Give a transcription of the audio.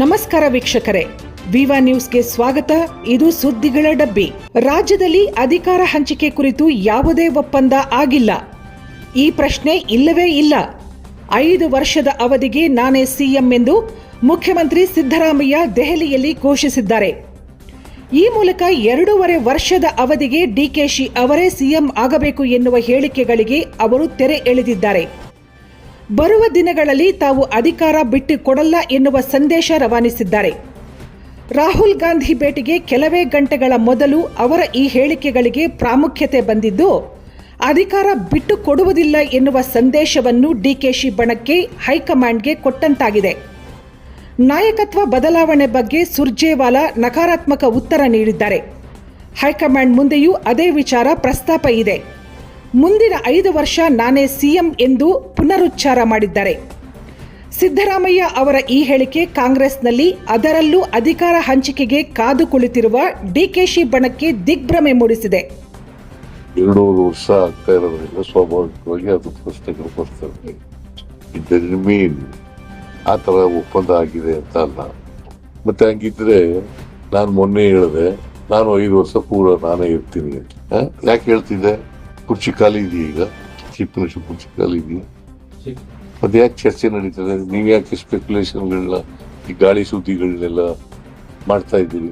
ನಮಸ್ಕಾರ ವೀಕ್ಷಕರೇ. ವಿವಾ ನ್ಯೂಸ್ಗೆ ಸ್ವಾಗತ. ಇದು ಸುದ್ದಿಗಳ ಡಬ್ಬಿ. ರಾಜ್ಯದಲ್ಲಿ ಅಧಿಕಾರ ಹಂಚಿಕೆ ಕುರಿತು ಯಾವುದೇ ಒಪ್ಪಂದ ಆಗಿಲ್ಲ. ಈ ಪ್ರಶ್ನೆ ಇಲ್ಲವೇ ಇಲ್ಲ. ಐದು ವರ್ಷದ ಅವಧಿಗೆ ನಾನೇ ಸಿಎಂ ಎಂದು ಮುಖ್ಯಮಂತ್ರಿ ಸಿದ್ದರಾಮಯ್ಯ ದೆಹಲಿಯಲ್ಲಿ ಘೋಷಿಸಿದ್ದಾರೆ. ಈ ಮೂಲಕ ಎರಡೂವರೆ ವರ್ಷದ ಅವಧಿಗೆ ಡಿಕೆಶಿ ಅವರೇ ಸಿಎಂ ಆಗಬೇಕು ಎನ್ನುವ ಹೇಳಿಕೆಗಳಿಗೆ ಅವರು ತೆರೆ ಎಳೆದಿದ್ದಾರೆ. ಬರುವ ದಿನಗಳಲ್ಲಿ ತಾವು ಅಧಿಕಾರ ಬಿಟ್ಟು ಕೊಡಲ್ಲ ಎನ್ನುವ ಸಂದೇಶ ರವಾನಿಸಿದ್ದಾರೆ. ರಾಹುಲ್ ಗಾಂಧಿ ಭೇಟಿಗೆ ಕೆಲವೇ ಗಂಟೆಗಳ ಮೊದಲು ಅವರ ಈ ಹೇಳಿಕೆಗಳಿಗೆ ಪ್ರಾಮುಖ್ಯತೆ ಬಂದಿದ್ದು, ಅಧಿಕಾರ ಬಿಟ್ಟು ಕೊಡುವುದಿಲ್ಲ ಎನ್ನುವ ಸಂದೇಶವನ್ನು ಡಿಕೆಶಿ ಬಣಕ್ಕೆ ಹೈಕಮಾಂಡ್ಗೆ ಕೊಟ್ಟಂತಾಗಿದೆ. ನಾಯಕತ್ವ ಬದಲಾವಣೆ ಬಗ್ಗೆ ಸುರ್ಜೇವಾಲಾ ನಕಾರಾತ್ಮಕ ಉತ್ತರ ನೀಡಿದ್ದಾರೆ. ಹೈಕಮಾಂಡ್ ಮುಂದೆಯೂ ಅದೇ ವಿಚಾರ ಪ್ರಸ್ತಾಪ ಇದೆ. ಮುಂದಿನ ಐದು ವರ್ಷ ನಾನೇ ಸಿಎಂ ಎಂದು ಪುನರುಚ್ಚಾರ ಮಾಡಿದ್ದಾರೆ. ಸಿದ್ದರಾಮಯ್ಯ ಅವರ ಈ ಹೇಳಿಕೆ ಕಾಂಗ್ರೆಸ್ನಲ್ಲಿ ಅದರಲ್ಲೂ ಅಧಿಕಾರ ಹಂಚಿಕೆಗೆ ಕಾದು ಕುಳಿತಿರುವ ಡಿಕೆಶಿ ಬಣಕ್ಕೆ ದಿಗ್ಭ್ರಮೆ ಮೂಡಿಸಿದೆ. ಎರಡೂವರೆ ವರ್ಷ ಆಗ್ತಾ ಇರೋದ್ರಿಂದ ಸ್ವಾಭಾವಿಕವಾಗಿ ಅದು ಪ್ರಶ್ನೆಗಳು ಬರ್ತವೆ ಇಟ್ ಮೀನ್ ಆ ಥರ ಒಪ್ಪಂದ ಆಗಿದೆ ಅಂತ ಅಲ್ಲ. ಮತ್ತೆ ಹಂಗಿದ್ರೆ ನಾನು ಮೊನ್ನೆ ಹೇಳಿದೆ, ನಾನು ಐದು ವರ್ಷ ಪೂರ ನಾನೇ ಇರ್ತೀನಿ ಯಾಕೆ ಹೇಳ್ತಿದ್ದೆ? ಕುರ್ಚಿ ಖಾಲಿ ಇದೆಯಾ ಈಗ. ಚೀಫ್ ಮಿನಿಸ್ಟರ್ ಕುರ್ಚಿ ಖಾಲಿ ಇದೆಯಾ ಅದು ಯಾಕೆ ಚರ್ಚೆ ನಡೀತದೆ? ನೀವ್ ಯಾಕೆ ಸ್ಪೆಕ್ಯುಲೇಷನ್ಗಳನ್ನ ಈ ಗಾಳಿ ಸುದ್ದಿಗಳನ್ನೆಲ್ಲ ಮಾಡ್ತಾ ಇದ್ದೀರಿ